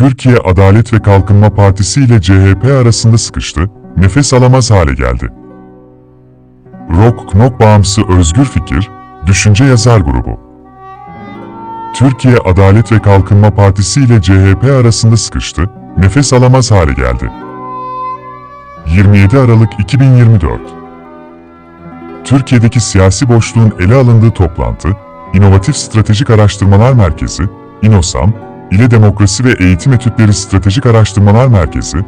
Türkiye Adalet ve Kalkınma Partisi ile CHP arasında sıkıştı, nefes alamaz hale geldi. Rock Knok Bağımsı Özgür Fikir, Düşünce Yazar Grubu Türkiye Adalet ve Kalkınma Partisi ile CHP arasında sıkıştı, nefes alamaz hale geldi. 27 Aralık 2024 Türkiye'deki siyasi boşluğun ele alındığı toplantı, İnovatif Stratejik Araştırmalar Merkezi, İNOSAM, ile Demokrasi ve Eğitim Etütleri Stratejik Araştırmalar Merkezi,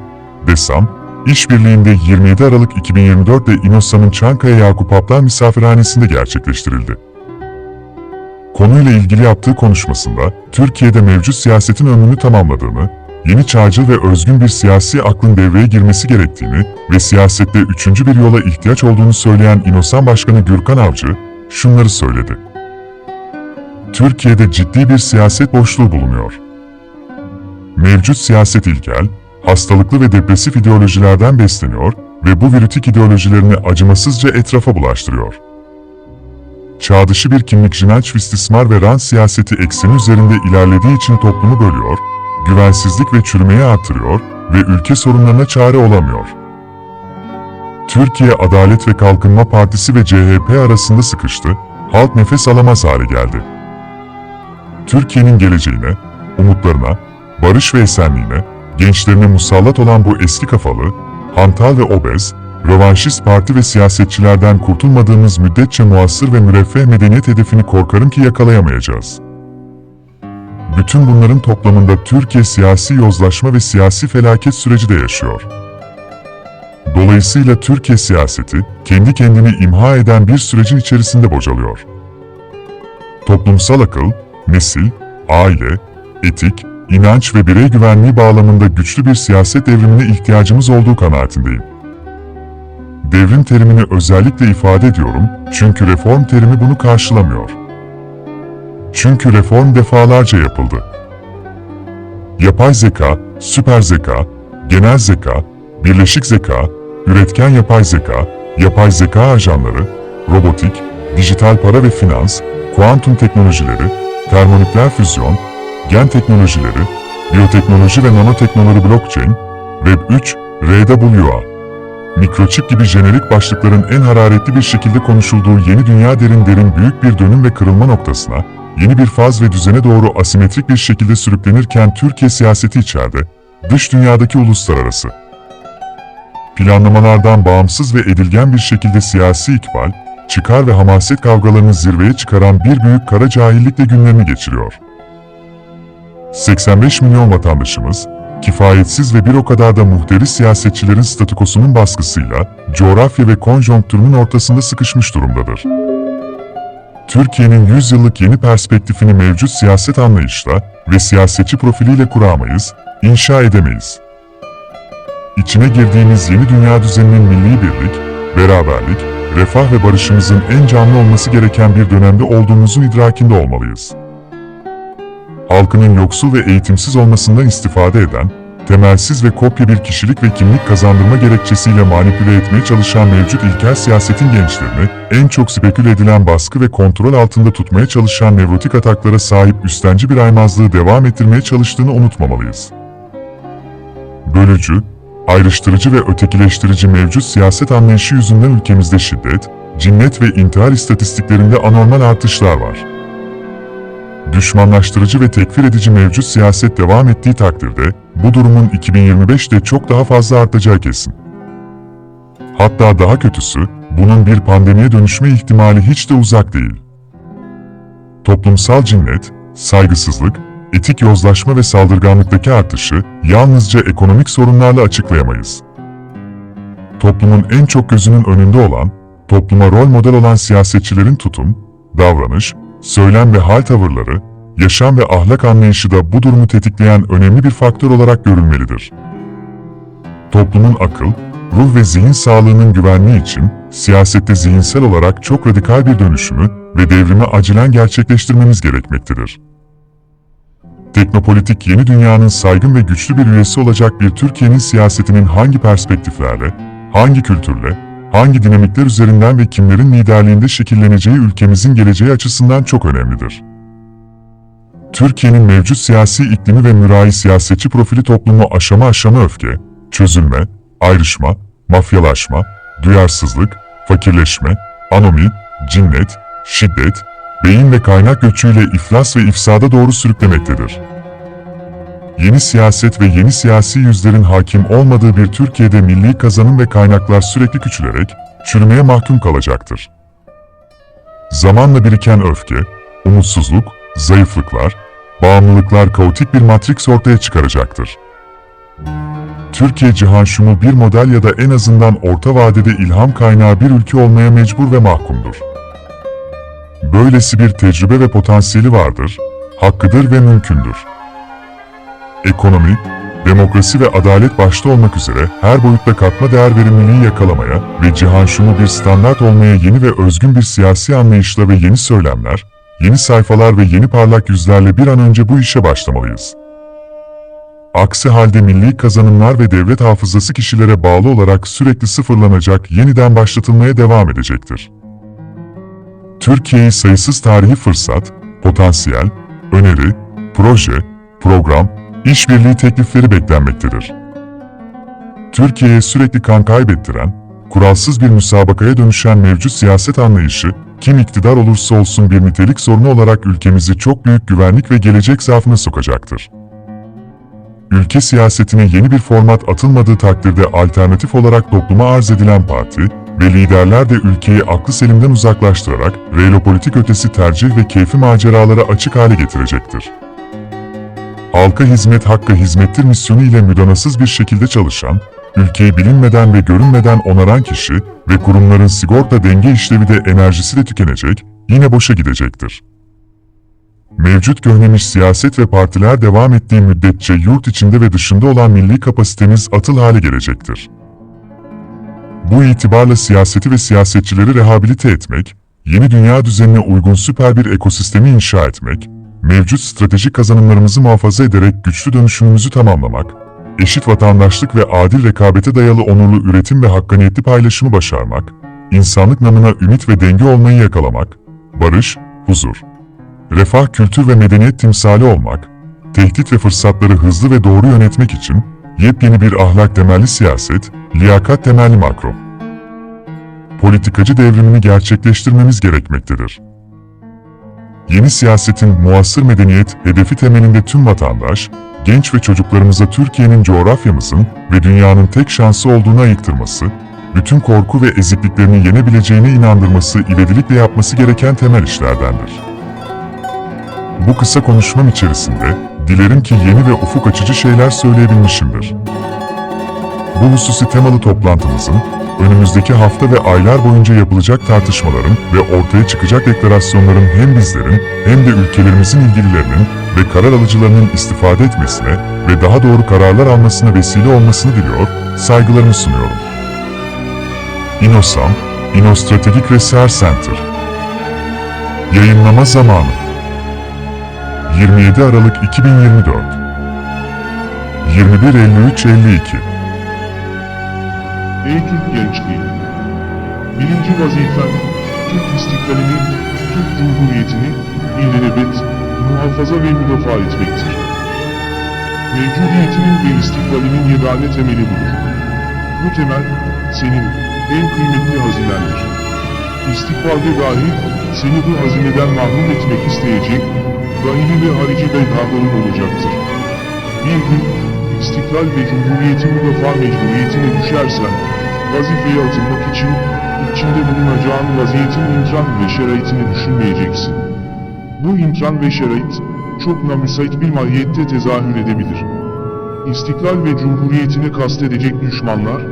DESAM, işbirliğinde 27 Aralık 2024'de İNOSAM'ın Çankaya Yakup Aptal Misafirhanesi'nde gerçekleştirildi. Konuyla ilgili yaptığı konuşmasında, Türkiye'de mevcut siyasetin ömrünü tamamladığını, yeni çağcıl ve özgün bir siyasi aklın devreye girmesi gerektiğini ve siyasette üçüncü bir yola ihtiyaç olduğunu söyleyen İNOSAM Başkanı Gürkan Avcı, şunları söyledi. Türkiye'de ciddi bir siyaset boşluğu bulunuyor. Mevcut siyaset ilkel, hastalıklı ve depresif ideolojilerden besleniyor ve bu virütik ideolojilerini acımasızca etrafa bulaştırıyor. Çağ dışı bir kimlik jinanç istismar ve rant siyaseti ekseni üzerinde ilerlediği için toplumu bölüyor, güvensizlik ve çürümeyi artırıyor ve ülke sorunlarına çare olamıyor. Türkiye Adalet ve Kalkınma Partisi ve CHP arasında sıkıştı, halk nefes alamaz hale geldi. Türkiye'nin geleceğine, umutlarına, barış ve esenliğine, gençlerine musallat olan bu eski kafalı, hantal ve obez, rövanşist parti ve siyasetçilerden kurtulmadığımız müddetçe muasır ve müreffeh medeniyet hedefini korkarım ki yakalayamayacağız. Bütün bunların toplamında Türkiye siyasi yozlaşma ve siyasi felaket süreci de yaşıyor. Dolayısıyla Türkiye siyaseti, kendi kendini imha eden bir sürecin içerisinde bocalıyor. Toplumsal akıl, nesil, aile, etik, inanç ve birey güvenliği bağlamında güçlü bir siyaset devrimine ihtiyacımız olduğu kanaatindeyim. Devrim terimini özellikle ifade ediyorum çünkü reform terimi bunu karşılamıyor. Çünkü reform defalarca yapıldı. Yapay zeka, süper zeka, genel zeka, birleşik zeka, üretken yapay zeka, yapay zeka ajanları, robotik, dijital para ve finans, kuantum teknolojileri, termonükleer füzyon, gen teknolojileri, biyoteknoloji ve nanoteknoloji blockchain, Web 3, RWA, mikroçip gibi jenerik başlıkların en hararetli bir şekilde konuşulduğu yeni dünya derin derin büyük bir dönüm ve kırılma noktasına, yeni bir faz ve düzene doğru asimetrik bir şekilde sürüklenirken Türkiye siyaseti içeride, dış dünyadaki uluslararası planlamalardan bağımsız ve edilgen bir şekilde siyasi ikbal, çıkar ve hamaset kavgalarını zirveye çıkaran bir büyük kara cahillikle günlerini geçiriyor. 85 milyon vatandaşımız, kifayetsiz ve bir o kadar da muhteri siyasetçilerin statükosunun baskısıyla, coğrafya ve konjonktürünün ortasında sıkışmış durumdadır. Türkiye'nin 100 yıllık yeni perspektifini mevcut siyaset anlayışla ve siyasetçi profiliyle kuramayız, inşa edemeyiz. İçine girdiğimiz yeni dünya düzeninin milli birlik, beraberlik, refah ve barışımızın en canlı olması gereken bir dönemde olduğumuzun idrakinde olmalıyız. Halkının yoksul ve eğitimsiz olmasından istifade eden, temelsiz ve kopya bir kişilik ve kimlik kazandırma gerekçesiyle manipüle etmeye çalışan mevcut ilkel siyasetin gençlerini, en çok spekül edilen baskı ve kontrol altında tutmaya çalışan nevrotik ataklara sahip üstenci bir aymazlığı devam ettirmeye çalıştığını unutmamalıyız. Bölücü, ayrıştırıcı ve ötekileştirici mevcut siyaset anlayışı yüzünden ülkemizde şiddet, cinnet ve intihar istatistiklerinde anormal artışlar var. Düşmanlaştırıcı ve tekfir edici mevcut siyaset devam ettiği takdirde, bu durumun 2025'te çok daha fazla artacağı kesin. Hatta daha kötüsü, bunun bir pandemiye dönüşme ihtimali hiç de uzak değil. Toplumsal cinnet, saygısızlık, etik yozlaşma ve saldırganlıktaki artışı yalnızca ekonomik sorunlarla açıklayamayız. Toplumun en çok gözünün önünde olan, topluma rol model olan siyasetçilerin tutum, davranış, söylem ve hal tavırları, yaşam ve ahlak anlayışı da bu durumu tetikleyen önemli bir faktör olarak görülmelidir. Toplumun akıl, ruh ve zihin sağlığının güvenliği için siyasette zihinsel olarak çok radikal bir dönüşümü ve devrimi acilen gerçekleştirmemiz gerekmektedir. Teknopolitik yeni dünyanın saygın ve güçlü bir üyesi olacak bir Türkiye'nin siyasetinin hangi perspektiflerle, hangi kültürle, hangi dinamikler üzerinden ve kimlerin liderliğinde şekilleneceği ülkemizin geleceği açısından çok önemlidir. Türkiye'nin mevcut siyasi iklimi ve mürahi siyasetçi profili toplumu aşama aşama öfke, çözülme, ayrışma, mafyalaşma, duyarsızlık, fakirleşme, anomi, cinnet, şiddet, beyin ve kaynak göçüyle iflas ve ifsada doğru sürüklemektedir. Yeni siyaset ve yeni siyasi yüzlerin hakim olmadığı bir Türkiye'de milli kazanım ve kaynaklar sürekli küçülerek çürümeye mahkum kalacaktır. Zamanla biriken öfke, umutsuzluk, zayıflıklar, bağımlılıklar kaotik bir matriks ortaya çıkaracaktır. Türkiye cihan şumu bir model ya da en azından orta vadede ilham kaynağı bir ülke olmaya mecbur ve mahkumdur. Böylesi bir tecrübe ve potansiyeli vardır, hakkıdır ve mümkündür. Ekonomi, demokrasi ve adalet başta olmak üzere her boyutta katma değer verimliliği yakalamaya ve cihan bir standart olmaya yeni ve özgün bir siyasi anlayışla ve yeni söylemler, yeni sayfalar ve yeni parlak yüzlerle bir an önce bu işe başlamalıyız. Aksi halde milli kazanımlar ve devlet hafızası kişilere bağlı olarak sürekli sıfırlanacak, yeniden başlatılmaya devam edecektir. Türkiye'yi sayısız tarihi fırsat, potansiyel, öneri, proje, program, işbirliği teklifleri beklenmektedir. Türkiye'ye sürekli kan kaybettiren, kuralsız bir müsabakaya dönüşen mevcut siyaset anlayışı, kim iktidar olursa olsun bir nitelik sorunu olarak ülkemizi çok büyük güvenlik ve gelecek zaafına sokacaktır. Ülke siyasetine yeni bir format atılmadığı takdirde alternatif olarak topluma arz edilen parti ve liderler de ülkeyi aklı selimden uzaklaştırarak realopolitik ötesi tercih ve keyfi maceralara açık hale getirecektir. Halka hizmet hakka hizmettir misyonu ile müdanasız bir şekilde çalışan, ülkeyi bilinmeden ve görünmeden onaran kişi ve kurumların sigorta denge işlevi de enerjisi de tükenecek, yine boşa gidecektir. Mevcut göhnemiş siyaset ve partiler devam ettiği müddetçe yurt içinde ve dışında olan milli kapasitemiz atıl hale gelecektir. Bu itibarla siyaseti ve siyasetçileri rehabilite etmek, yeni dünya düzenine uygun süper bir ekosistemi inşa etmek, mevcut stratejik kazanımlarımızı muhafaza ederek güçlü dönüşümümüzü tamamlamak, eşit vatandaşlık ve adil rekabete dayalı onurlu üretim ve hakkaniyetli paylaşımı başarmak, insanlık namına ümit ve denge olmayı yakalamak, barış, huzur, refah kültür ve medeniyet timsali olmak, tehdit ve fırsatları hızlı ve doğru yönetmek için yepyeni bir ahlak temelli siyaset, liyakat temelli makro. Politikacı devrimini gerçekleştirmemiz gerekmektedir. Yeni siyasetin muasır medeniyet hedefi temelinde tüm vatandaş, genç ve çocuklarımıza Türkiye'nin coğrafyamızın ve dünyanın tek şansı olduğunu ayıktırması, bütün korku ve ezikliklerini yenebileceğine inandırması ivedilikle yapması gereken temel işlerdendir. Bu kısa konuşmam içerisinde dilerim ki yeni ve ufuk açıcı şeyler söyleyebilmişimdir. Bu hususi temalı toplantımızın önümüzdeki hafta ve aylar boyunca yapılacak tartışmaların ve ortaya çıkacak deklarasyonların hem bizlerin hem de ülkelerimizin ilgililerinin ve karar alıcılarının istifade etmesine ve daha doğru kararlar almasına vesile olmasını diliyor, saygılarımı sunuyorum. İnosam, İnostrategik Research Center. Yayınlama zamanı. 27 Aralık 2024 21.53.52 Ey Türk gençliği! Birinci vazifen, Türk istiklalini, Türk Cumhuriyeti'ni ilelebet, muhafaza ve müdafaa etmektir. Mevcudiyetinin ve istikbalinin yegane temeli budur. Bu temel, senin en kıymetli hazinendir. İstikbalde dahi seni bu hazineden mahrum etmek isteyecek, dahili ve harici bedhaların olacaktır. Bir gün, istiklal ve cumhuriyetin müdafaa mecburiyetine düşersen, vazifeye atılmak için, içinde bulunacağın vaziyetin imkan ve şeraitini düşünmeyeceksin. Bu imkan ve şerait, çok namüsait bir mahiyette tezahür edebilir. İstiklal ve cumhuriyetini kastedecek düşmanlar,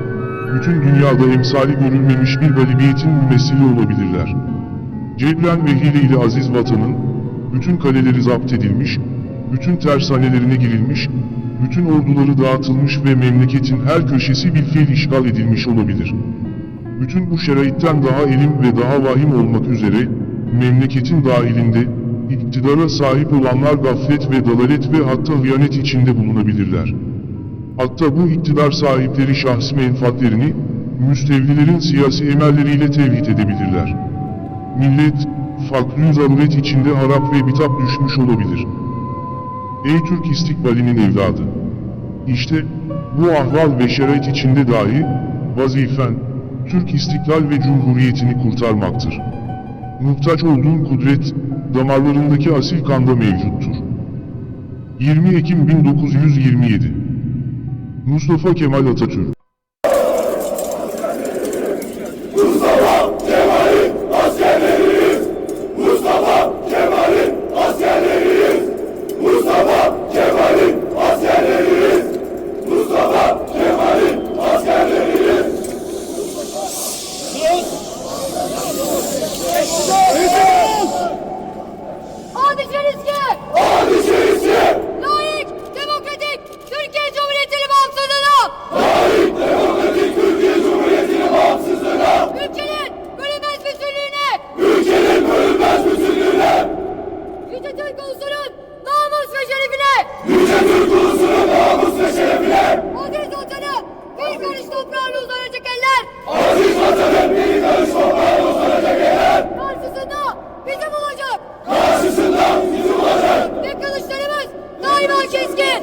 bütün dünyada emsali görülmemiş bir galibiyetin mümessili olabilirler. Cebren ve hile ile aziz vatanın, bütün kaleleri zapt edilmiş, bütün tersanelerine girilmiş, bütün orduları dağıtılmış ve memleketin her köşesi bilfiil işgal edilmiş olabilir. Bütün bu şeraitten daha elim ve daha vahim olmak üzere, memleketin dahilinde, iktidara sahip olanlar gaflet ve dalalet ve hatta hıyanet içinde bulunabilirler. Hatta bu iktidar sahipleri şahsi menfaatlerini, müstevlilerin siyasi emelleriyle tevhid edebilirler. Millet, fakr zaruret içinde harap ve bitap düşmüş olabilir. Ey Türk istikbalinin evladı. İşte bu ahval ve şerait içinde dahi vazifen Türk istiklal ve cumhuriyetini kurtarmaktır. Muhtaç olduğun kudret damarlarındaki asil kanda mevcuttur. 20 Ekim 1927 Mustafa Kemal Atatürk Adi Çelizki! Daima keskin.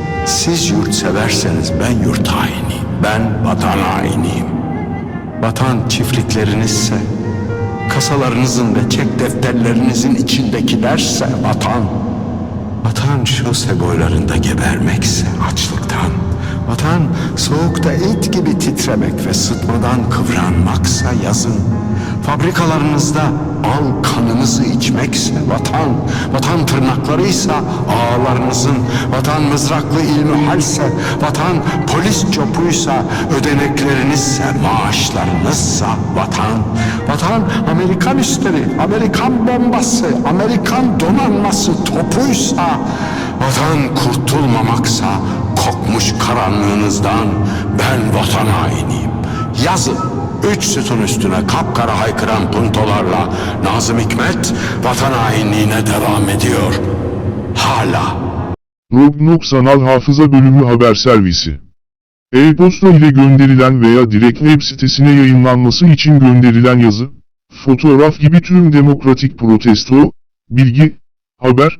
siz yurtseverseniz ben yurt hainiyim. Ben vatan hainiyim. Vatan çiftliklerinizse, kasalarınızın ve çek defterlerinizin içindekilerse vatan. Vatan şose boylarında gebermekse açlıktan. Vatan soğukta et gibi titremek ve sıtmadan kıvranmaksa yazın. Fabrikalarınızda al kanınızı içmekse vatan, vatan tırnaklarıysa ağalarınızın, vatan mızraklı ilmihalse, vatan polis çopuysa, ödeneklerinizse, maaşlarınızsa vatan, vatan Amerikan üstleri, Amerikan bombası, Amerikan donanması topuysa, vatan kurtulmamaksa, kokmuş karanlığınızdan ben vatan hainiyim. Yazın üç sütun üstüne kapkara haykıran puntolarla Nazım Hikmet vatan hainliğine devam ediyor. Hala. Rognok Sanal Hafıza Bölümü Haber Servisi E-posta ile gönderilen veya direkt web sitesine yayınlanması için gönderilen yazı, fotoğraf gibi tüm demokratik protesto, bilgi, haber,